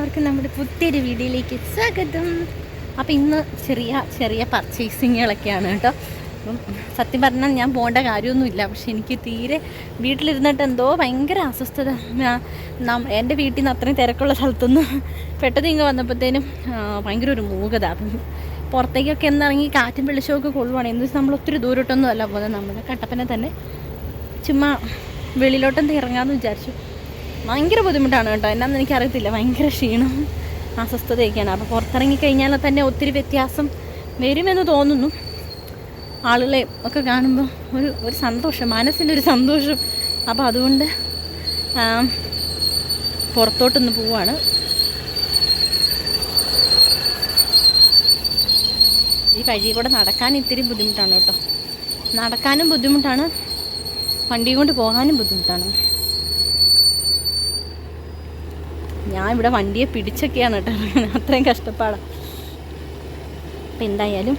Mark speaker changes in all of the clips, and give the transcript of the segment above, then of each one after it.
Speaker 1: എല്ലാവർക്കും നമ്മുടെ പുതിയൊരു വീഡിയോയിലേക്ക് സ്വാഗതം. അപ്പം ഇന്ന് ചെറിയ ചെറിയ പർച്ചേസിങ്ങുകളൊക്കെയാണ് കേട്ടോ. അപ്പം സത്യം പറഞ്ഞാൽ ഞാൻ പോകേണ്ട കാര്യമൊന്നുമില്ല. പക്ഷെ എനിക്ക് തീരെ വീട്ടിലിരുന്നിട്ട് എന്തോ ഭയങ്കര അസ്വസ്ഥത. എന്റെ വീട്ടിൽ നിന്ന് അത്രയും തിരക്കുള്ള സ്ഥലത്തുനിന്ന് പെട്ടെന്ന് ഇങ്ങ് വന്നപ്പോഴത്തേനും ഭയങ്കര ഒരു മൂകത. അപ്പം പുറത്തേക്കൊക്കെ എന്നിറങ്ങി കാറ്റും വെളിച്ചമൊക്കെ കൊള്ളുവാണ്. എന്ന് വെച്ചാൽ നമ്മൾ ഒത്തിരി ദൂരോട്ടൊന്നും അല്ല പോകുന്നത്. നമ്മുടെ കട്ടപ്പന തന്നെ ചുമ്മാ വെളിയിലോട്ടൊന്ന് ഇറങ്ങാമെന്ന് വിചാരിച്ചു. ഭയങ്കര ബുദ്ധിമുട്ടാണ് കേട്ടോ. എന്നാന്ന് എനിക്കറിയത്തില്ല. ഭയങ്കര ക്ഷീണം അസ്വസ്ഥതയൊക്കെയാണ്. അപ്പോൾ പുറത്തിറങ്ങി കഴിഞ്ഞാൽ തന്നെ ഒത്തിരി വ്യത്യാസം വരുമെന്ന് തോന്നുന്നു. ആളുകളെ ഒക്കെ കാണുമ്പോൾ ഒരു ഒരു സന്തോഷം മനസ്സിന്റെ മനസ്സിനൊരു സന്തോഷം. അപ്പോൾ അതുകൊണ്ട് പുറത്തോട്ടൊന്ന് പോവാണ്. ഈ വഴി കൂടെ നടക്കാൻ ഇത്തിരി ബുദ്ധിമുട്ടാണ് കേട്ടോ. നടക്കാനും ബുദ്ധിമുട്ടാണ്. വണ്ടി കൊണ്ട് പോകാനും ബുദ്ധിമുട്ടാണ്. ഞാൻ ഇവിടെ വണ്ടിയെ പിടിച്ചൊക്കെയാണ് കേട്ടോ. അത്രയും കഷ്ടപ്പാടാണ് അപ്പം എന്തായാലും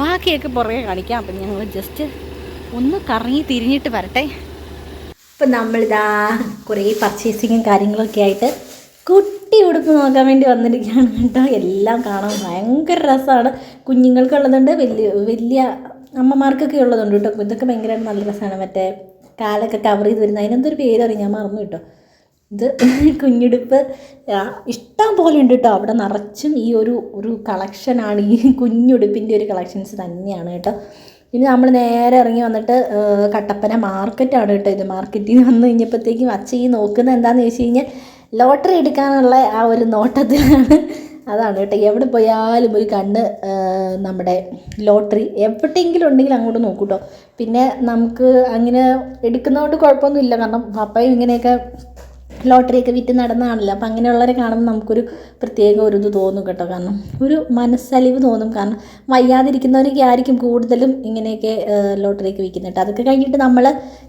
Speaker 1: ബാക്കിയൊക്കെ പുറകെ കാണിക്കാം. അപ്പം ഞങ്ങൾ ജസ്റ്റ് ഒന്ന് കറങ്ങി തിരിഞ്ഞിട്ട് വരട്ടെ. ഇപ്പം നമ്മളിതാ കുറേ പർച്ചേസിങ്ങും കാര്യങ്ങളൊക്കെ ആയിട്ട് കുട്ടി ഉടുപ്പ് നോക്കാൻ വേണ്ടി വന്നിരിക്കുകയാണ് കേട്ടോ. എല്ലാം കാണാൻ ഭയങ്കര രസമാണ്. കുഞ്ഞുങ്ങൾക്കുള്ളതുണ്ട് വലിയ വലിയ അമ്മമാർക്കൊക്കെ ഉള്ളതുണ്ട് കേട്ടോ. ഇതൊക്കെ ഭയങ്കര നല്ല രസമാണ്. മറ്റേ കാലൊക്കെ കവർ ചെയ്ത് വരുന്ന അതിനെന്തൊരു പേര് അറിയാം ഞാൻ മറന്നു കേട്ടോ. ഇത് കുഞ്ഞുടുപ്പ്. ഇഷ്ടം പോലെ ഉണ്ട് കേട്ടോ അവിടെ നിറച്ചും ഈ ഒരു ഒരു കളക്ഷനാണ് ഈ കുഞ്ഞുടുപ്പിന്റെ ഒരു കളക്ഷൻസ് തന്നെയാണ് കേട്ടോ ഇനി നമ്മൾ നേരെ ഇറങ്ങി വന്നിട്ട് കട്ടപ്പന മാർക്കറ്റാണ് കേട്ടോ ഇത്. മാർക്കറ്റിൽ നിന്ന് വന്നു കഴിഞ്ഞപ്പോഴത്തേക്കും അച്ഛൻ ഈ നോക്കുന്നത് എന്താണെന്ന് ചോദിച്ചു കഴിഞ്ഞാൽ ലോട്ടറി എടുക്കാനുള്ള ആ ഒരു നോട്ടത്തിലാണ്. അതാണ് കേട്ടോ എവിടെ പോയാലും ഒരു കണ്ണ് നമ്മുടെ ലോട്ടറി. എവിടെയെങ്കിലും ഉണ്ടെങ്കിൽ അങ്ങോട്ട് നോക്കൂ കേട്ടോ പിന്നെ നമുക്ക് അങ്ങനെ എടുക്കുന്നതുകൊണ്ട് കുഴപ്പമൊന്നുമില്ല. കാരണം പപ്പയും ഇങ്ങനെയൊക്കെ ലോട്ടറിയൊക്കെ വിറ്റ് നടന്നതാണല്ലോ അപ്പം അങ്ങനെയുള്ളവരെ കാണുമ്പോൾ നമുക്കൊരു പ്രത്യേക ഒരു ഇത് തോന്നും കേട്ടോ. കാരണം ഒരു മനസ്സലിവ് തോന്നും. കാരണം വയ്യാതിരിക്കുന്നവരൊക്കെ ആയിരിക്കും കൂടുതലും ഇങ്ങനെയൊക്കെ ലോട്ടറിയൊക്കെ വിൽക്കുന്നത് കേട്ടോ. അതൊക്കെ കഴിഞ്ഞിട്ട് നമ്മൾ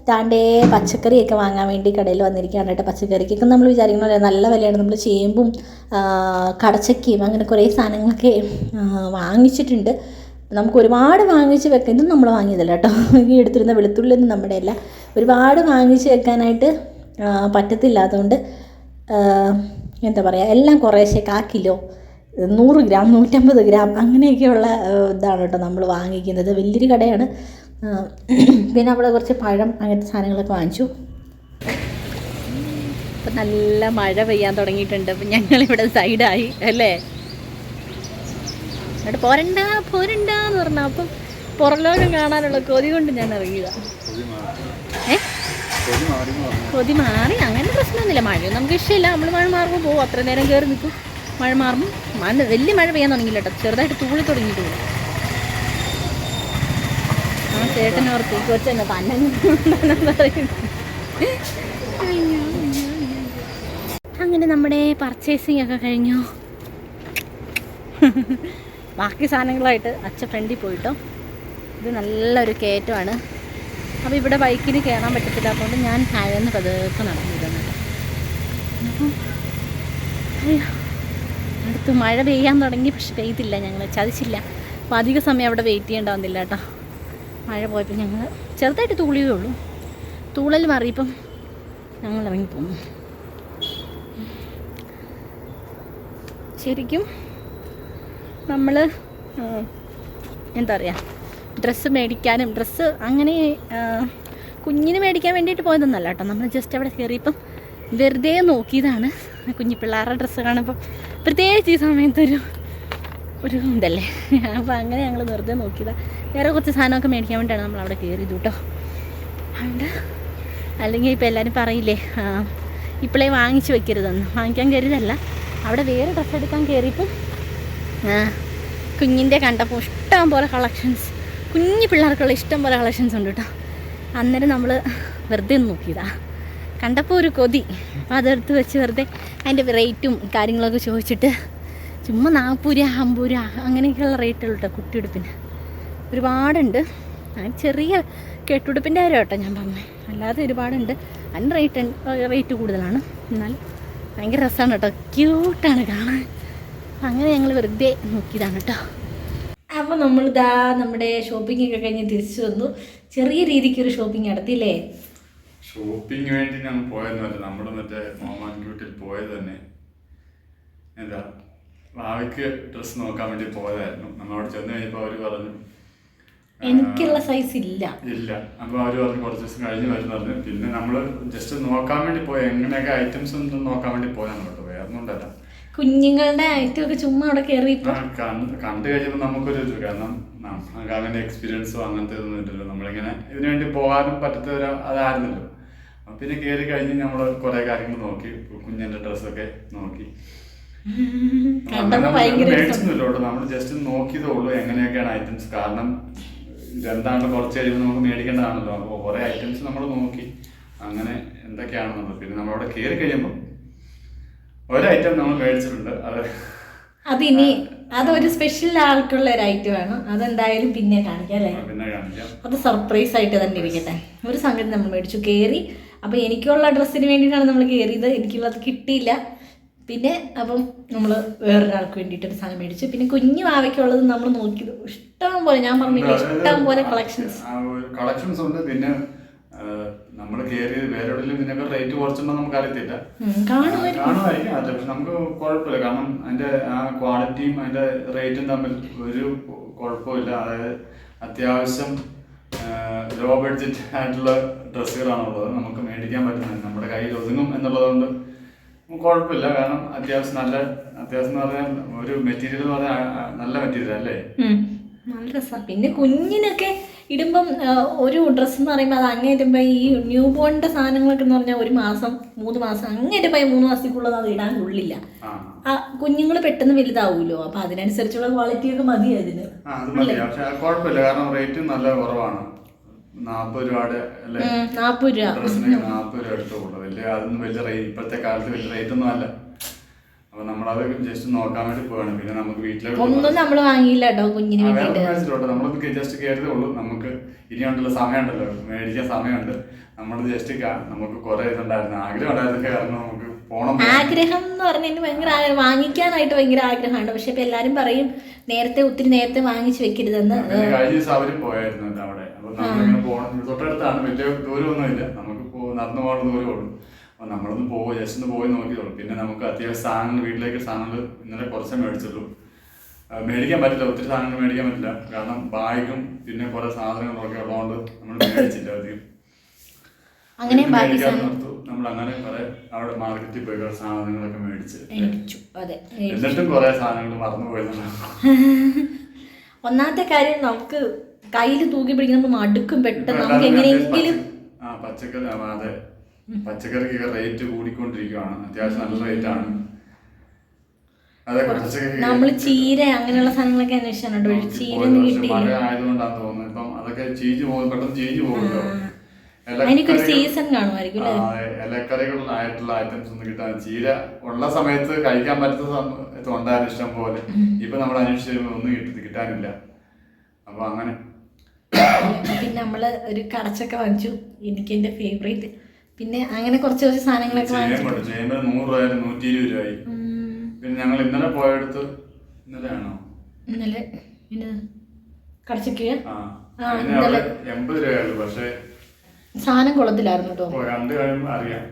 Speaker 1: താണ്ടേ പച്ചക്കറിയൊക്കെ വാങ്ങാൻ വേണ്ടി കടയിൽ വന്നിരിക്കുകയാണ് കേട്ടോ. പച്ചക്കറിക്കൊക്കെ നമ്മൾ വിചാരിക്കുന്ന പോലെ നല്ല വിലയാണ്. നമ്മൾ ചേമ്പും കടച്ചക്കയും അങ്ങനെ കുറേ സാധനങ്ങളൊക്കെ വാങ്ങിച്ചിട്ടുണ്ട്. നമുക്ക് ഒരുപാട് വാങ്ങിച്ച് വെക്കാൻ ഇതും നമ്മൾ വാങ്ങിയതല്ല കേട്ടോ. ഈ എടുത്തിരുന്ന വെളുത്തുള്ളിയൊന്നും നമ്മുടെ അല്ല ഒരുപാട് വാങ്ങിച്ച് വെക്കാനായിട്ട് പറ്റത്തില്ല അതുകൊണ്ട് എന്താ പറയുക എല്ലാം കുറേശ്ശെ കാ കിലോ നൂറ് ഗ്രാം നൂറ്റമ്പത് ഗ്രാം അങ്ങനെയൊക്കെയുള്ള ഇതാണ് കേട്ടോ നമ്മൾ വാങ്ങിക്കുന്നത്. വലിയൊരു കടയാണ്. പിന്നെ അവിടെ കുറച്ച് പഴം അങ്ങനത്തെ സാധനങ്ങളൊക്കെ വാങ്ങിച്ചു. ഇപ്പം നല്ല മഴ പെയ്യാൻ തുടങ്ങിയിട്ടുണ്ട്. അപ്പം ഞങ്ങളിവിടെ സൈഡായി അല്ലേ? എന്നിട്ട് പോരണ്ട പോരണ്ട എന്ന് പറഞ്ഞാൽ അപ്പം പുറലോകം കാണാനുള്ള കൊതി കൊണ്ട് ഞാൻ ഇറങ്ങിയതാണ് ഏ? കൊതി മാറി അങ്ങനെ പ്രശ്നമൊന്നുമില്ല. മഴയൊന്നും നമുക്ക് ഇഷ്ടമില്ല. നമ്മൾ മഴ മാറുമ്പോൾ പോകും അത്ര നേരം കയറി നിൽക്കും. മഴ മാറുമ്പോൾ മഴ വലിയ മഴ പെയ്യാൻ തുടങ്ങിയില്ല കേട്ടോ ചെറുതായിട്ട് തൂളി തുടങ്ങിയിട്ട് പോകും ആ ഈ കൊച്ചെന്നെ തന്നെ. അങ്ങനെ നമ്മുടെ പർച്ചേസിങ് ഒക്കെ കഴിഞ്ഞു. ബാക്കി സാധനങ്ങളായിട്ട് അച്ഛൻ ഫ്രണ്ടിൽ പോയിട്ടോ. ഇത് നല്ലൊരു കയറ്റമാണ്. അപ്പോൾ ഇവിടെ ബൈക്കിന് കയറാൻ പറ്റത്തില്ല. അതുകൊണ്ട് ഞാൻ താഴേന്ന് പതുക്കെ നടന്നിരുന്നു അപ്പം അടുത്ത് മഴ പെയ്യാൻ തുടങ്ങി. പക്ഷെ പെയ്തില്ല ഞങ്ങൾ ചതിച്ചില്ല. അപ്പോൾ അധിക സമയം അവിടെ വെയിറ്റ് ചെയ്യേണ്ട വന്നില്ല കേട്ടോ. മഴ പോയപ്പോൾ ഞങ്ങൾ ചെറുതായിട്ട് തൂളിയേ ഉള്ളൂ. തൂളൽ മാറിയപ്പം ഞങ്ങൾ ഇറങ്ങിപ്പോന്നു ശരിക്കും നമ്മൾ എന്താ പറയുക ഡ്രസ്സ് മേടിക്കാനും ഡ്രസ്സ് അങ്ങനെ കുഞ്ഞിന് മേടിക്കാൻ വേണ്ടിയിട്ട് പോയതൊന്നല്ല കേട്ടോ. നമ്മൾ ജസ്റ്റ് അവിടെ കയറിയപ്പം വെറുതെ നോക്കിയതാണ് കുഞ്ഞി പിള്ളേരുടെ ഡ്രസ്സ് കാണുമ്പോൾ പ്രത്യേകിച്ച് ഈ സമയത്തൊരു ഒരു ഇതല്ലേ. അപ്പോൾ അങ്ങനെ ഞങ്ങൾ വെറുതെ നോക്കിയതാണ് വേറെ കുറച്ച് സാധനമൊക്കെ മേടിക്കാൻ വേണ്ടിയാണ് നമ്മൾ അവിടെ കയറിയത് കേട്ടോ. അതുകൊണ്ട് അല്ലെങ്കിൽ ഇപ്പോൾ എല്ലാവരും പറയില്ലേ ഇപ്പോഴേ വാങ്ങിച്ച് വെക്കരുതെന്ന്. വാങ്ങിക്കാൻ കയറിയതല്ല അവിടെ വേറെ ഡ്രസ്സ് എടുക്കാൻ കയറിയപ്പം കുഞ്ഞിന്റെ കണ്ടപ്പോൾ ഇഷ്ടം പോലെ കളക്ഷൻസ് കുഞ്ഞു പിള്ളേർക്കുള്ള ഇഷ്ടം പോലെ കളക്ഷൻസ് ഉണ്ട് കേട്ടോ. അന്നേരം നമ്മൾ വെറുതെ ഒന്ന് നോക്കിയതാ. കണ്ടപ്പോൾ ഒരു കൊതി. അപ്പോൾ അതെടുത്ത് വെച്ച് വെറുതെ അതിന്റെ റേറ്റും കാര്യങ്ങളൊക്കെ ചോദിച്ചിട്ട് ചുമ്മാ നാൽപ്പൂര അമ്പൂര അങ്ങനെയൊക്കെയുള്ള റേറ്റുള്ളൂ കേട്ടോ കുട്ടിയുടുപ്പിന്. ഒരുപാടുണ്ട്. അങ്ങനെ ചെറിയ കെട്ടുടുപ്പിന്റെ കാര്യം കേട്ടോ ഞാൻ പറഞ്ഞത് അല്ലാതെ ഒരുപാടുണ്ട്. അതിന് റേറ്റ് റേറ്റ് കൂടുതലാണ്. എന്നാൽ ഭയങ്കര രസമാണ് കേട്ടോ. ക്യൂട്ടാണ് കാണാൻ. അങ്ങനെ ഞങ്ങൾ വെറുതെ നോക്കിയതാണ് കേട്ടോ. അപ്പോൾ നമ്മൾ നമ്മളിതാ നമ്മുടെ ഷോപ്പിംഗ് ഒക്കെ കഴിഞ്ഞ് തിരിച്ചു വന്നു. ചെറിയ രീതിക്ക് ഒരു ഷോപ്പിംഗ് നടത്തിയില്ലേ?
Speaker 2: ഷോപ്പിംഗ് വേണ്ടി ഞാൻ പോയെന്നല്ല നമ്മുടെ മറ്റേ മോമാൻ ക്യൂട്ടിൽ പോയത് തന്നെ. എന്താ ഭാവിക്ക് ഡ്രസ് നോക്കാൻ വേണ്ടി പോയതായിരുന്നു. നമ്മളവിടെ ചെന്ന് കഴിഞ്ഞപ്പോൾ അവർ പറഞ്ഞു
Speaker 1: എനിക്കുള്ള സൈസ് ഇല്ല.
Speaker 2: ഇല്ല. അപ്പോൾ അവർ പറഞ്ഞു കുറച്ച് ദിവസം കഴിഞ്ഞ് വരുന്നു പറഞ്ഞു. പിന്നെ നമ്മൾ ജസ്റ്റ് നോക്കാൻ വേണ്ടി പോയ. എങ്ങനെയൊക്കെ ഐറ്റംസ് ഒന്നും നോക്കാൻ വേണ്ടി പോയാണ് കേട്ടോ. വേറെ ഒന്നുണ്ടല്ല
Speaker 1: കുഞ്ഞുങ്ങളുടെ ഐറ്റം ഒക്കെ ചുമ്മാ അവിടെ കയറി
Speaker 2: ആ, കണ്ട് കഴിഞ്ഞപ്പോൾ നമുക്കൊരു ഇത് കാരണം നമുക്ക് എക്സ്പീരിയൻസോ അങ്ങനത്തെ ഒന്നും ഇല്ലല്ലോ. നമ്മളിങ്ങനെ ഇതിനു വേണ്ടി പോകാനും പറ്റാത്ത ഒരു അതായിരുന്നല്ലോ പിന്നെ കയറി കഴിഞ്ഞ് നമ്മൾ കുറെ കാര്യങ്ങൾ നോക്കി കുഞ്ഞിന്റെ ഡ്രസ്സൊക്കെ നോക്കി.
Speaker 1: കണ്ടപ്പോ ഭയങ്കര രസം.
Speaker 2: മേടിച്ചൊന്നുമില്ല നമ്മൾ ജസ്റ്റ് നോക്കിയതേ ഉള്ളൂ എങ്ങനെയൊക്കെയാണ് ഐറ്റംസ് കാരണം ഇതെന്താണ് കുറച്ച് കഴിയുമ്പോൾ നമുക്ക് മേടിക്കേണ്ടതാണല്ലോ. അപ്പോൾ കുറേ ഐറ്റംസ് നമ്മൾ നോക്കി. അങ്ങനെ എന്തൊക്കെയാണെന്നുള്ളത്. പിന്നെ നമ്മളവിടെ കയറി കഴിയുമ്പോൾ ഒരു ഐറ്റം നമ്മൾ മേടിച്ചിട്ടുണ്ട്. അത്
Speaker 1: അതിനി അതൊരു സ്പെഷ്യൽ ആൾക്കുള്ള ഒരു ഐറ്റം ആണ്. അതെന്തായാലും പിന്നെ കാണിക്കാം അല്ലേ?
Speaker 2: പിന്നെ കാണിക്കാം.
Speaker 1: അത് സർപ്രൈസ് ആയിട്ട് തന്നെ ഇരിക്കട്ടെ. ഒരു സംഗതി നമ്മൾ മേടിച്ചു. കയറി അപ്പോൾ എനിക്കുള്ള ഡ്രസ്സിന് വേണ്ടിയിട്ടാണ് നമ്മൾ കയറിയത് എനിക്കുള്ളത് കിട്ടിയില്ല. പിന്നെ അപ്പം നമ്മൾ വേറൊരാൾക്ക് വേണ്ടിയിട്ട് ഒരു സാധനം മേടിച്ചു. പിന്നെ കുഞ്ഞു ആവയ്ക്കുള്ളത് നമ്മൾ നോക്കിയത് ഇഷ്ടം പോലെ. ഞാൻ പറഞ്ഞില്ല ഇഷ്ടം പോലെ കളക്ഷൻസ്
Speaker 2: കളക്ഷൻസ് ഉണ്ട്. പിന്നെ നമ്മൾ കയറി വേറെ എവിടെയും ഇതിനൊക്കെ റേറ്റ് കുറച്ചുണ്ടോ നമുക്ക് അറിയത്തില്ല
Speaker 1: കാണുമായിരിക്കും.
Speaker 2: കാണുമായിരിക്കും. പക്ഷെ നമുക്ക് കുഴപ്പമില്ല. കാരണം അതിന്റെ ആ ക്വാളിറ്റിയും അതിന്റെ റേറ്റും തമ്മിൽ ഒരു കുഴപ്പമില്ല. അതായത് അത്യാവശ്യം ലോ ബഡ്ജറ്റ് ആയിട്ടുള്ള ഡ്രസ്സുകളാണുള്ളത്. നമുക്ക് മേടിക്കാൻ പറ്റുന്നത്. നമ്മുടെ കയ്യിൽ ഒതുങ്ങും എന്നുള്ളതുകൊണ്ട് കുഴപ്പമില്ല. കാരണം അത്യാവശ്യം നല്ല അത്യാവശ്യം എന്ന് പറഞ്ഞാൽ ഒരു മെറ്റീരിയൽ എന്ന് പറഞ്ഞാൽ നല്ല മെറ്റീരിയൽ അല്ലേ?
Speaker 1: പിന്നെ കുഞ്ഞിനൊക്കെ ഇടുമ്പം ഒരു ഡ്രസ്സ് എന്ന് പറയുമ്പോൾ അത് അങ്ങനെ ഇടുമ്പോൾ ഈ ന്യൂ ബോണിന്റെ സാധനങ്ങളൊക്കെ എന്ന് പറഞ്ഞാൽ ഒരു മാസം മൂന്ന് മാസം അങ്ങനെ ഇടുമ്പോൾ മൂന്ന് മാസത്തേക്കുള്ളത് അത് ഇടാൻ കൊള്ളില്ല
Speaker 2: ആ.
Speaker 1: കുഞ്ഞുങ്ങൾ പെട്ടെന്ന് വലുതാവുമല്ലോ അപ്പം അതിനനുസരിച്ചുള്ള മതി അതിന്
Speaker 2: അത് മതി. പക്ഷെ അത് കുഴപ്പമില്ല. കാരണം റേറ്റ് നല്ല കുറവാണ്. നാൽപ്പത് രൂപയുടെ അല്ലേ?
Speaker 1: നാൽപ്പത് രൂപ.
Speaker 2: നാൽപ്പത് രൂപ വലിയ അതൊന്നും വലിയ റേറ്റ് ഇപ്പോഴത്തെ കാലത്ത് വലിയ റേറ്റ് ഒന്നും അല്ല. അപ്പൊ നമ്മളത് ജസ്റ്റ് നോക്കാൻ വേണ്ടി പോവാണ്. പിന്നെ നമുക്ക് വീട്ടിലെ
Speaker 1: ഒന്നും നമ്മൾ വാങ്ങിയില്ല കേട്ടോ കുഞ്ഞിന് വേണ്ടിയിട്ട്.
Speaker 2: നമ്മളൊന്ന് ജസ്റ്റ് കയറിയതേ ഉള്ളൂ. നമുക്ക് ഇനിയുണ്ടല്ലോ സമയമുണ്ടല്ലോ. മേടിക്കാൻ സമയമുണ്ട്. നമ്മൾ ജസ്റ്റ് നമുക്ക് കുറെ ഇതുണ്ടായിരുന്നു. ആഗ്രഹം ഉണ്ടായിരുന്നു. കാരണം നമുക്ക് പോണം
Speaker 1: ആഗ്രഹം എന്ന് പറഞ്ഞാൽ എനിക്ക് ഭയങ്കര ആഗ്രഹം വാങ്ങിക്കാനായിട്ട് ഭയങ്കര ആഗ്രഹമാണ് പക്ഷെ ഇപ്പൊ എല്ലാരും പറയും നേരത്തെ ഒത്തിരി നേരത്തെ വാങ്ങിച്ചു വെക്കരുതെന്ന്.
Speaker 2: കഴിഞ്ഞ ദിവസം അവർ പോയായിരുന്നു അവിടെ. അപ്പൊ നമ്മളിങ്ങനെ പോകണം തൊട്ടടുത്താണ്. വലിയ ദൂരമൊന്നും ഇല്ല നമുക്ക് നടന്നു പോകേണ്ട ദൂരമേ ഉള്ളൂ. അപ്പൊ നമ്മളൊന്ന് പോയി ജസ്റ്റ് ഒന്ന് പോയി നോക്കിയുള്ളൂ പിന്നെ നമുക്ക് അത്യാവശ്യം സാധനങ്ങൾ വീട്ടിലേക്ക് സാധനങ്ങൾ ഇന്നലെ കുറച്ചേ മേടിച്ചുള്ളൂ. മേടിക്കാൻ പറ്റില്ല ഒത്തിരി സാധനങ്ങൾ മേടിക്കാൻ പറ്റില്ല. കാരണം ബാഗും പിന്നെ കുറെ സാധനങ്ങളൊക്കെ ഉള്ളതുകൊണ്ട് നമ്മൾ മേടിച്ചില്ല അധികം.
Speaker 1: അങ്ങനെ.
Speaker 2: നമ്മൾ അങ്ങനെ കുറെ അവിടെ മാർക്കറ്റിൽ പോയി കുറെ സാധനങ്ങളൊക്കെ മേടിച്ച്.
Speaker 1: അതെ.
Speaker 2: എന്നിട്ടും കുറെ സാധനങ്ങൾ മറന്നു
Speaker 1: ഒന്നാമത്തെ കാര്യം നമുക്ക് കയ്യിൽ തൂക്കി പിടിക്കുന്ന മടുക്കും പെട്ടെന്ന്. നമുക്ക് എങ്ങനെയെങ്കിലും
Speaker 2: ആ പച്ചക്കറി അതെ. പച്ചക്കറിക്കൊക്കെ റേറ്റ് കൂടിക്കൊണ്ടിരിക്കുകയാണ് അത്യാവശ്യം നല്ല റേറ്റ് ആണ്.
Speaker 1: നമ്മൾ ചീര അങ്ങനെയുള്ള സാധനങ്ങളൊക്കെ അന്വേഷിച്ചാണ് ചീര
Speaker 2: മഴ തോന്നുന്നത് ഇപ്പം അതൊക്കെ ചീഞ്ഞു പോകും. പെട്ടെന്ന് ചീഞ്ഞു പോകുമല്ലോ
Speaker 1: സീസൺ കാണുമായിരിക്കും
Speaker 2: ഐറ്റംസ് ഒന്നും കിട്ടാൻ ചീര ഉള്ള സമയത്ത് കഴിക്കാൻ പറ്റുന്ന ഉണ്ടായിരുന്നു ഇഷ്ടം പോലെ. ഇപ്പൊ നമ്മൾ അന്വേഷിച്ചു ഒന്നും കിട്ടി കിട്ടാനില്ല. അപ്പൊ അങ്ങനെ
Speaker 1: പിന്നെ നമ്മൾ ഒരു കടച്ചൊക്കെ വാങ്ങിച്ചു. എനിക്ക് എന്റെ ഫേവറേറ്റ് പിന്നെ അങ്ങനെ കുറച്ച് കുറച്ച് സാധനങ്ങളൊക്കെ വാങ്ങിച്ചു
Speaker 2: നൂറ്റി ഇരുപത് രൂപയായി. പിന്നെ ഞങ്ങൾ ഇന്നലെ പോയടുത്ത് ഇന്നലെ ആണോ?
Speaker 1: ഇന്നലെ പിന്നെ കടച്ചക്ക്?
Speaker 2: എൺപത് രൂപയുള്ളൂ പക്ഷെ
Speaker 1: സാധനം കൊള്ളത്തില്ലായിരുന്നു കേട്ടോ.
Speaker 2: കണ്ടു കഴിയുമ്പോൾ അറിയാം.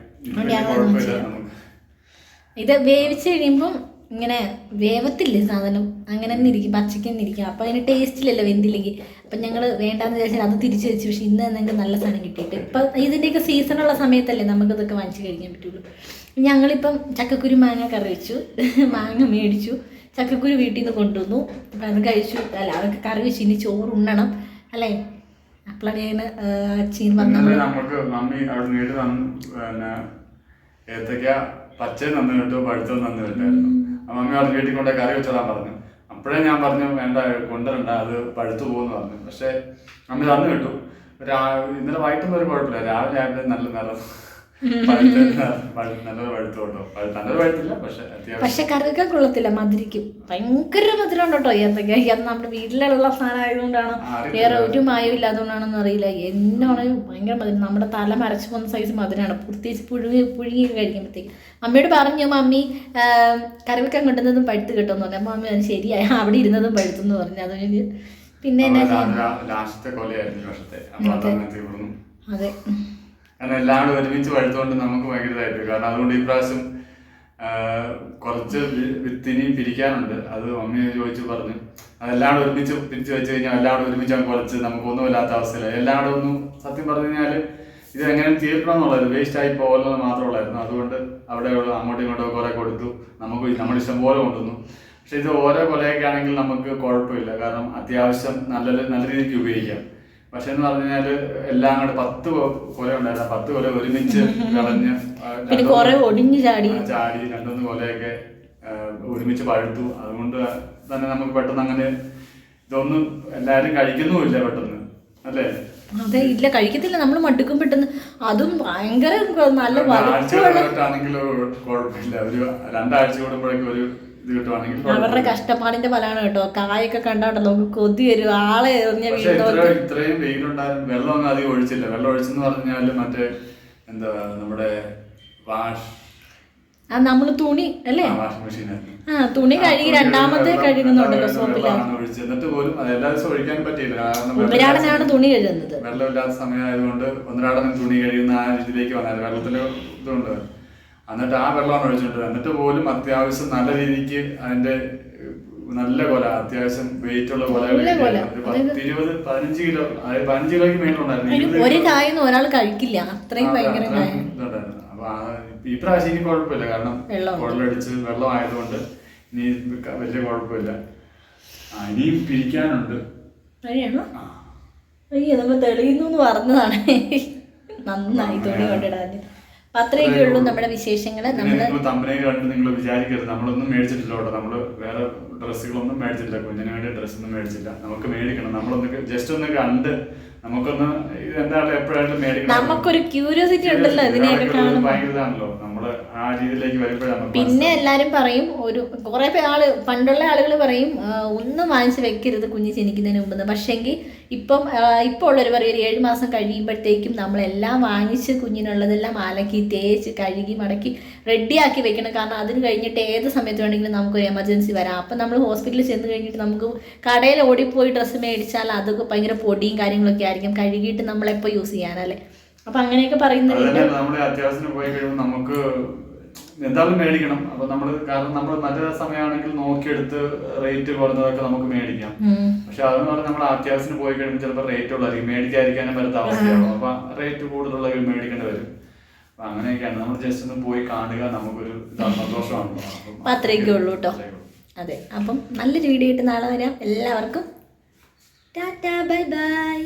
Speaker 1: ഇത് വേവിച്ച് കഴിയുമ്പം ഇങ്ങനെ വേവത്തില്ലേ സാധനം? അങ്ങനെ തന്നെ ഇരിക്കും പച്ചയ്ക്ക് തന്നെ ഇരിക്കും അപ്പം അതിന് ടേസ്റ്റിലല്ലോ വെന്തില്ലെങ്കിൽ അപ്പം ഞങ്ങൾ വേണ്ടാന്ന് വിചാരിച്ചാൽ അത് തിരിച്ചു വെച്ചു. പക്ഷെ ഇന്ന് ഞങ്ങൾക്ക് നല്ല സാധനം കിട്ടിയിട്ട്. ഇപ്പം ഇതിന്റെയൊക്കെ സീസണുള്ള സമയത്തല്ലേ നമുക്കിതൊക്കെ വാങ്ങിച്ച് കഴിക്കാൻ പറ്റുള്ളൂ. ഞങ്ങളിപ്പം ചക്കക്കുരു മാങ്ങ കറി വെച്ചു. മാങ്ങ മേടിച്ചു. ചക്കക്കുരു വീട്ടിൽ നിന്ന് കൊണ്ടുവന്നു. അപ്പം അത് കഴിച്ചു. അല്ല അതൊക്കെ കറി വെച്ച്. ഇനി ചോറ് ഉണ്ണണം. അല്ലേ? അപ്പോഴാണ് അച്ഛൻ
Speaker 2: ഏത്തക്ക പച്ച നന്ദി കിട്ടും പഴുത്തത് നന്ദി കിട്ടായിരുന്നു. ആ മമ്മി അവിടെ വീട്ടിൽ കൊണ്ടേ കറി വെച്ചോളാൻ പറഞ്ഞു. അപ്പോഴേ ഞാൻ പറഞ്ഞു വേണ്ട കൊണ്ടുവരണ്ട അത് പഴുത്തു പോകുന്നു പറഞ്ഞു. പക്ഷെ അമ്മ തന്നു കിട്ടും. രാ ഇന്നലെ വൈകിട്ടൊന്നും ഒരു കുഴപ്പമില്ല. രാവിലെ ആയിട്ട് നല്ല നല്ല പക്ഷെ
Speaker 1: കറുകൊക്കെ കൊള്ളത്തില്ല മധുരിക്കും. ഭയങ്കര മധുരം ഉണ്ട് കേട്ടോ ഏത്തക്ക അത് നമ്മുടെ വീട്ടിലുള്ള സാധനം ആയതുകൊണ്ടാണ്. വേറെ ഒരു മായം ഇല്ലാത്തതുകൊണ്ടാണെന്ന് അറിയില്ല. എന്നാണെങ്കിൽ ഭയങ്കര മധുരം. നമ്മുടെ തല മരച്ചു പോകുന്ന സൈസ് മധുരമാണ് പ്രത്യേകിച്ച് പുഴുങ്ങി പുഴുങ്ങി കഴിക്കുമ്പോഴത്തേക്ക്. അമ്മയോട് പറഞ്ഞു മമ്മി കറിവെക്കാൻ കൊണ്ടുവന്നതും പഴുത്ത് കിട്ടുമെന്ന് പറഞ്ഞു. അപ്പോൾ അമ്മ അത് ശരിയായി അവിടെ ഇരുന്നതും പഴുത്തു എന്ന് പറഞ്ഞു. അത് കഴിഞ്ഞ് പിന്നെ
Speaker 2: അപ്പൊ
Speaker 1: അതെ.
Speaker 2: കാരണം എല്ലാം കൂടെ ഒരുമിച്ച് പഴുത്തുകൊണ്ട് നമുക്ക് ഭയങ്കര ഇതായിട്ട് കാരണം അതുകൊണ്ട് ഈ പ്രാവശ്യം കുറച്ച് വിത്തിനി പിരിക്കാനുണ്ട്. അത് മമ്മി ചോദിച്ചു പറഞ്ഞു. അതെല്ലാം കൂടെ ഒരുമിച്ച് പിരിച്ചു വെച്ച് കഴിഞ്ഞാൽ എല്ലാം കൂടെ ഒരുമിച്ച് അങ്ങ് കുറച്ച് നമുക്കൊന്നും ഇല്ലാത്ത അവസ്ഥയില്ല. എല്ലാം കൂടെ ഒന്നും സത്യം പറഞ്ഞു കഴിഞ്ഞാൽ ഇത് എങ്ങനെ തീർക്കണം എന്നുള്ളത് വേസ്റ്റ് ആയി പോകുന്നത് മാത്രമുള്ളായിരുന്നു. അതുകൊണ്ട് അവിടെ അങ്ങോട്ടും ഇങ്ങോട്ടും കുറെ കൊടുത്തു. നമുക്ക് നമ്മൾ ഇഷ്ടം പോലെ കൊണ്ടുവന്നു. പക്ഷെ ഇത് ഓരോ കൊലയൊക്കെ ആണെങ്കിൽ നമുക്ക് കുഴപ്പമില്ല. കാരണം അത്യാവശ്യം നല്ല നല്ല രീതിക്ക് ഉപയോഗിക്കാം. പക്ഷെ എന്ന് പറഞ്ഞാൽ എല്ലാം കൂടെ പത്ത് കൊല ഉണ്ടായിരുന്നു. പത്ത് കൊല ഒരുമിച്ച് കളഞ്ഞ് ആ
Speaker 1: പിന്നെ കുറെ ഒടിഞ്ഞു ചാടി.
Speaker 2: ചാടി രണ്ടൊന്ന് കൊലയൊക്കെ ഒരുമിച്ച് പഴുത്തു. അതുകൊണ്ട് തന്നെ നമുക്ക് പെട്ടെന്ന് അങ്ങനെ ഇതൊന്നും എല്ലാരും കഴിക്കുന്നുമില്ല പെട്ടെന്ന്. അല്ലേ?
Speaker 1: അതെ ഇല്ല കഴിക്കത്തില്ല. നമ്മൾ മടുക്കും പെട്ടെന്ന്. അതും ഭയങ്കര നല്ല
Speaker 2: ആഴ്ച ആണെങ്കിലും കുഴപ്പമില്ല. ഒരു രണ്ടാഴ്ച കൂടുമ്പോഴേക്കും ഒരു ഇത് കിട്ടുവാണെങ്കിൽ
Speaker 1: അവരുടെ കഷ്ടപ്പാടിന്റെ ഫലമാണ് കേട്ടോ. കായൊക്കെ കണ്ടോട്ടെ നമുക്ക് കൊതി വരും. ആളെ എറിഞ്ഞ
Speaker 2: ഇത്രയും ഇത്ര
Speaker 1: വെള്ളം
Speaker 2: ഇത്രയും വെയിലുണ്ടായിരുന്നു വെള്ളമൊന്നും അധികം ഒഴിച്ചില്ല. വെള്ളം ഒഴിച്ചെന്ന് പറഞ്ഞാൽ മറ്റേ എന്താ നമ്മുടെ വാഷ്
Speaker 1: ആ നമ്മൾ തുണി അല്ലേ?
Speaker 2: വാഷിംഗ് മെഷീനായിരുന്നു.
Speaker 1: ആ തുണി കഴുകി രണ്ടാമത്തെ കഴുകുന്നുണ്ടല്ലോ
Speaker 2: സോപ്പിൽ എന്നിട്ട് പോലും അത് എല്ലാ ദിവസവും ഒഴിക്കാൻ പറ്റിയില്ല. കാരണം
Speaker 1: ഉമ്മരാടനാണ് തുണി കഴുകുന്നത്.
Speaker 2: വെള്ളമില്ലാത്ത സമയമായതുകൊണ്ട് ഒന്നരാടനം തുണി കഴുകുന്ന ആ രീതിയിലേക്ക് വന്നാൽ വെള്ളത്തിൽ ഇതുണ്ട്. എന്നിട്ട് ആ വെള്ളമാണ് ഒഴിച്ചിട്ട് എന്നിട്ട് പോലും അത്യാവശ്യം നല്ല രീതിക്ക് അതിന്റെ നല്ല കൊല അത്യാവശ്യം വെയിറ്റ് ഉള്ള
Speaker 1: കൊല.
Speaker 2: ഇരുപത് പതിനഞ്ച് കിലോ അതായത് പതിനഞ്ച് കിലോയ്ക്ക് മേലുണ്ടായിരുന്നു
Speaker 1: ഒരു. കായൊന്നും ഒരാൾ കഴിക്കില്ല. അത്രയും ഭയങ്കര.
Speaker 2: അപ്പൊ ഈ പ്രാവശ്യം ഇനി കുഴപ്പമില്ല. കാരണം കൊള്ളടിച്ച് വെള്ളം ആയതുകൊണ്ട് ഇനി വലിയ കുഴപ്പമില്ല. ഇനിയും പിരിക്കാനുണ്ട്.
Speaker 1: അയ്യോ നമ്മൾ തെളിയുന്നു പറഞ്ഞതാണ്. നന്നായി തുണി കൊണ്ടിടാൻ. അപ്പൊ അത്രയൊക്കെ ഉള്ളൂ നമ്മുടെ നമ്മൾ
Speaker 2: നിങ്ങൾ തമ്പനയിൽ കണ്ട് നിങ്ങൾ വിചാരിക്കരുത്. നമ്മളൊന്നും മേടിച്ചിട്ടില്ല കേട്ടോ. നമ്മൾ വേറെ ഡ്രസ്സുകളൊന്നും മേടിച്ചിട്ടില്ല. കുഞ്ഞിന് വേണ്ടി ഡ്രസ്സ് ഒന്നും മേടിച്ചില്ല. നമുക്ക് മേടിക്കണം. നമ്മളൊന്ന് ജസ്റ്റ് ഒന്ന് കണ്ട് നമുക്കൊന്ന് ഇത് എന്താണ് എപ്പോഴായിട്ടും മേടിക്കണം.
Speaker 1: നമുക്കൊരു ക്യൂരിയോസിറ്റി ഉണ്ടല്ലോ ഇതിനെയൊക്കെ
Speaker 2: ഭയങ്കര ഇതാണല്ലോ. നമ്മൾ ആ രീതിയിലേക്ക് വരുമ്പോഴേ നമുക്ക്
Speaker 1: പിന്നെ എല്ലാരും പറയും ഒരു കുറെ ആൾ പണ്ടുള്ള ആളുകൾ പറയും ഒന്നും വാങ്ങിച്ച് വെക്കരുത് കുഞ്ഞ് ജനിക്കുന്നതിന് മുമ്പ് പക്ഷെങ്കിൽ ഇപ്പം ഇപ്പൊ ഇപ്പോൾ ഉള്ളവർ പറയും ഒരു ഏഴ് മാസം കഴിയുമ്പോഴത്തേക്കും നമ്മളെല്ലാം വാങ്ങിച്ച് കുഞ്ഞിനുള്ളതെല്ലാം അലക്കി തേച്ച് കഴുകി മടക്കി റെഡിയാക്കി വെക്കണം. കാരണം അതിന് കഴിഞ്ഞിട്ട് ഏത് സമയത്ത് വേണമെങ്കിലും നമുക്കൊരു എമർജൻസി വരാം. അപ്പം നമ്മൾ ഹോസ്പിറ്റലിൽ ചെന്ന് കഴിഞ്ഞിട്ട് നമുക്ക് കടയിൽ ഓടിപ്പോയി ഡ്രസ്സ് മേടിച്ചാൽ അതൊക്കെ ഭയങ്കര പൊടിയും കാര്യങ്ങളൊക്കെ ആയിരിക്കും. കഴുകിയിട്ട് നമ്മളെപ്പോൾ യൂസ് ചെയ്യാനല്ലേ? അപ്പം അങ്ങനെയൊക്കെ
Speaker 2: പറയുന്നത് നമ്മുടെ അത്യാവശ്യത്തിന് പോയി കഴിയുമ്പോൾ നമുക്ക് എന്തായാലും മേടിക്കണം. അപ്പൊ നമ്മൾ കാരണം നമ്മൾ നല്ല സമയമാണെങ്കിൽ നോക്കിയെടുത്ത് റേറ്റ് കുറഞ്ഞതൊക്കെ നമുക്ക് മേടിക്കാം. പക്ഷെ അതെന്ന് പറഞ്ഞാൽ നമ്മൾ അത്യാവശ്യത്തിന് പോയി കഴിയുമ്പോൾ ചിലപ്പോൾ റേറ്റ് ഉള്ളതായിരിക്കും മേടിക്കാതിരിക്കാനും വരുന്ന അവസ്ഥയാണ് അപ്പൊ റേറ്റ് കൂടുതലുള്ളവർ മേടിക്കേണ്ടി വരും. അപ്പൊ അങ്ങനെയൊക്കെയാണ്. നമ്മൾ ജസ്റ്റ് ഒന്ന് പോയി കാണുക. നമുക്കൊരു സന്തോഷമാണ് അപ്പം
Speaker 1: അത്രയൊക്കെ ഉള്ളൂ കേട്ടോ അതെ. അപ്പം നല്ലൊരു വീഡിയോ ആയിട്ട് നാളെ വരാം. എല്ലാവർക്കും. ടാറ്റാ. Bye bye.